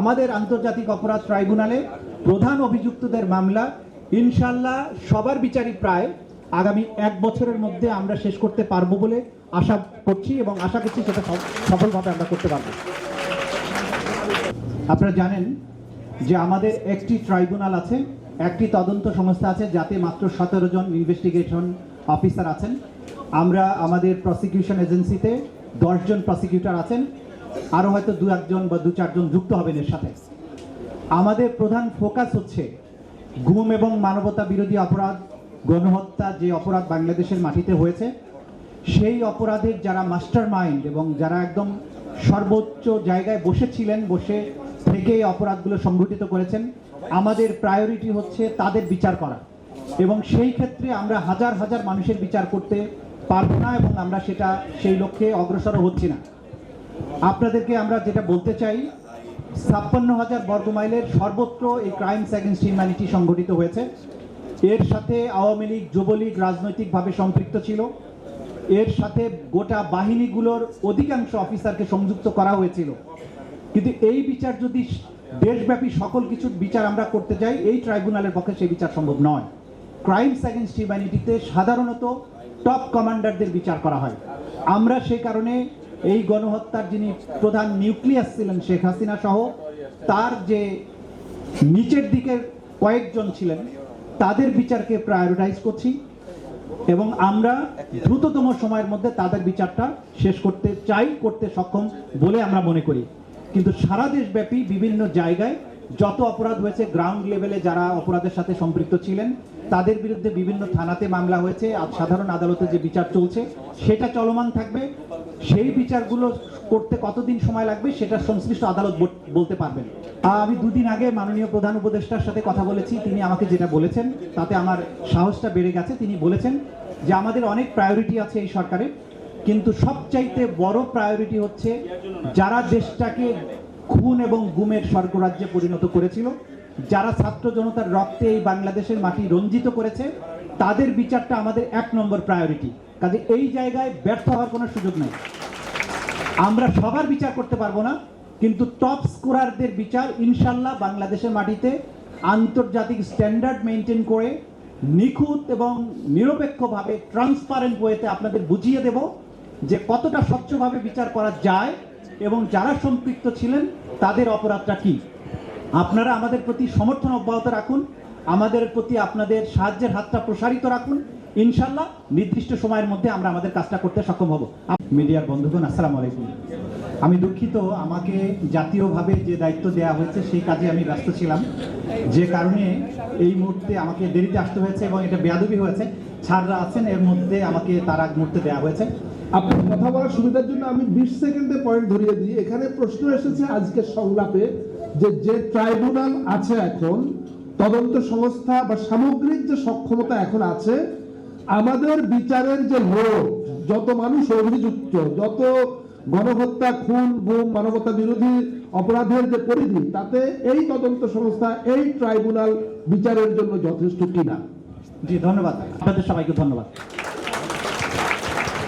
আমাদের আন্তর্জাতিক অপরাধ ট্রাইব্যুনালে প্রধান অভিযুক্তদের মামলা। ইনশাল্লাহ সবার বিচারই প্রায়। আগামী এক বছরের মধ্যে আমরা শেষ করতে পারব বলে আশা করছি এবং আশা করছি সেটা সফ- সফলভাবে আমরা করতে পারব। আপনারা জানেন যে আমাদের একটি ট্রাইব্যুনাল আছে, একটি তদন্ত সংস্থা আছে, যাতে মাত্র সতেরো জন ইনভেস্টিগেশন অফিসার আছেন। আমরা আমাদের প্রসিকিউশন এজেন্সিতে দশজন প্রসিকিউটর আছেন। আরও হয়তো দু একজন বা দু চারজন যুক্ত হবেন এর সাথে। আমাদের প্রধান ফোকাস হচ্ছে গুম এবং মানবতা বিরোধী অপরাধ, গণহত্যা যে অপরাধ বাংলাদেশের মাটিতে হয়েছে, সেই অপরাধের যারা মাস্টার মাইন্ড এবং যারা একদম সর্বোচ্চ জায়গায় বসেছিলেন বসে থেকে এই অপরাধগুলো সংঘটিত করেছেন, আমাদের প্রায়োরিটি হচ্ছে তাদের বিচার করা। এবং সেই ক্ষেত্রে আমরা হাজার হাজার মানুষের বিচার করতে পারব না এবং আমরা সেটা, সেই লক্ষ্যে অগ্রসর হচ্ছি না। আপনাদেরকে আমরা যেটা বলতে চাই ছাপ্পান্ন হাজার বর্গমাইলের সর্বত্র এই ক্রাইমস অ্যাগেন্স্ট হিউম্যানিটি সংগঠিত হয়েছে। এর সাথে আওয়ামী লীগ, যুবলীগ রাজনৈতিকভাবে সম্পৃক্ত ছিল। এর সাথে গোটা বাহিনীগুলোর অধিকাংশ অফিসারকে সংযুক্ত করা হয়েছিল। কিন্তু এই বিচার যদি দেশব্যাপী সকল কিছুর বিচার আমরা করতে যাই, এই ট্রাইব্যুনালের পক্ষে সেই বিচার সম্ভব নয়। ক্রাইমস অ্যাগেন্স্ট হিউম্যানিটিতে সাধারণত টপ কমান্ডারদের বিচার করা হয়। আমরা সেই কারণে এই গণহত্যার যিনি প্রধান নিউক্লিয়াস ছিলেন শেখ হাসিনা সহ, তার যে নিচের দিকের কয়েকজন ছিলেন, তাদের বিচারকে প্রায়োরিটাইজ করছি এবং আমরা দ্রুততম সময়ের মধ্যে তাদের বিচারটা শেষ করতে চাই, করতে সক্ষম বলে আমরা মনে করি। কিন্তু সারা দেশব্যাপী বিভিন্ন জায়গায় যত অপরাধ হয়েছে গ্রাউন্ড লেভেলে যারা অপরাধের সাথে সম্পৃক্ত ছিলেন, তাদের বিরুদ্ধে বিভিন্ন থানাতে মামলা হয়েছে। আর সাধারণ আদালতে যে বিচার চলছে, সেটা চলমান থাকবে। সেই বিচারগুলো করতে কতদিন সময় লাগবে, সেটা সংশ্লিষ্ট আদালত বল- বলতে পারবেন। আমি দুদিন আগে মাননীয় প্রধান উপদেষ্টার সাথে কথা বলেছি। তিনি আমাকে যেটা বলেছেন, তাতে আমার সাহসটা বেড়ে গেছে। তিনি বলেছেন যে, আমাদের অনেক প্রায়োরিটি আছে এই সরকারের, কিন্তু সবচাইতে বড় প্রায়োরিটি হচ্ছে যারা দেশটাকে খুন এবং গুমের স্বর্গরাজ্যে পরিণত করেছিল। যারা ছাত্র জনতার রক্তে এই বাংলাদেশের মাটি রঞ্জিত করেছে, তাদের বিচারটা আমাদের এক নম্বর প্রায়োরিটি কাজে এই জায়গায় ব্যর্থ হওয়ার কোনো সুযোগ নেই। আমরা সবার বিচার করতে পারব না, কিন্তু টপ স্কোরারদের বিচার ইনশাল্লাহ বাংলাদেশের মাটিতে আন্তর্জাতিক স্ট্যান্ডার্ড মেনটেন করে নিখুঁত এবং নিরপেক্ষভাবে ট্রান্সপারেন্ট ওয়েতে আপনাদের বুঝিয়ে দেব যে কতটা স্বচ্ছভাবে বিচার করা যায় এবং যারা সম্পৃক্ত ছিলেন, তাদের অপরাধটা কি? আপনারা আমাদের প্রতি সমর্থন অব্যাহত রাখুন, আমাদের প্রতি আপনাদের সাহায্যের হাতটা প্রসারিত রাখুন। ইনশাল্লাহ নির্দিষ্ট সময়ের মধ্যে আমরা আমাদের কাজটা করতে সক্ষম হব। মিডিয়ার বন্ধুগণ, আসসালামু আলাইকুম। আমি দুঃখিত, আমাকে জাতীয়ভাবে যে দায়িত্ব দেওয়া হয়েছে, সেই কাজে আমি ব্যস্ত ছিলাম। যে কারণে এই মুহূর্তে আমাকে দেরিতে আসতে হয়েছে এবং এটা বেয়াদবি হয়েছে। ছাড়রা আছেন, এর মধ্যে আমাকে তার আগ মুহূর্তে দেওয়া হয়েছে। আপনার কথা বলার সুবিধার জন্য আমি বিশ সেকেন্ডে পয়েন্ট ধরিয়ে দিই। এখানে প্রশ্ন এসেছে আজকের সংলাপে যে যে ট্রাইব্যুনাল আছে এখন, তদন্ত সংস্থা বা সামগ্রিক যে সক্ষমতা এখন আছে, আমাদের বিচারের যে লোড যত মানুষ অভিযুক্ত, যত গণহত্যা, খুন, গুম, মানবতা বিরোধী অপরাধের যে পরিধি, তাতে এই তদন্ত সংস্থা, এই ট্রাইব্যুনাল বিচারের জন্য যথেষ্ট কিনা। জি, ধন্যবাদ। আপনাদের সবাইকে ধন্যবাদ।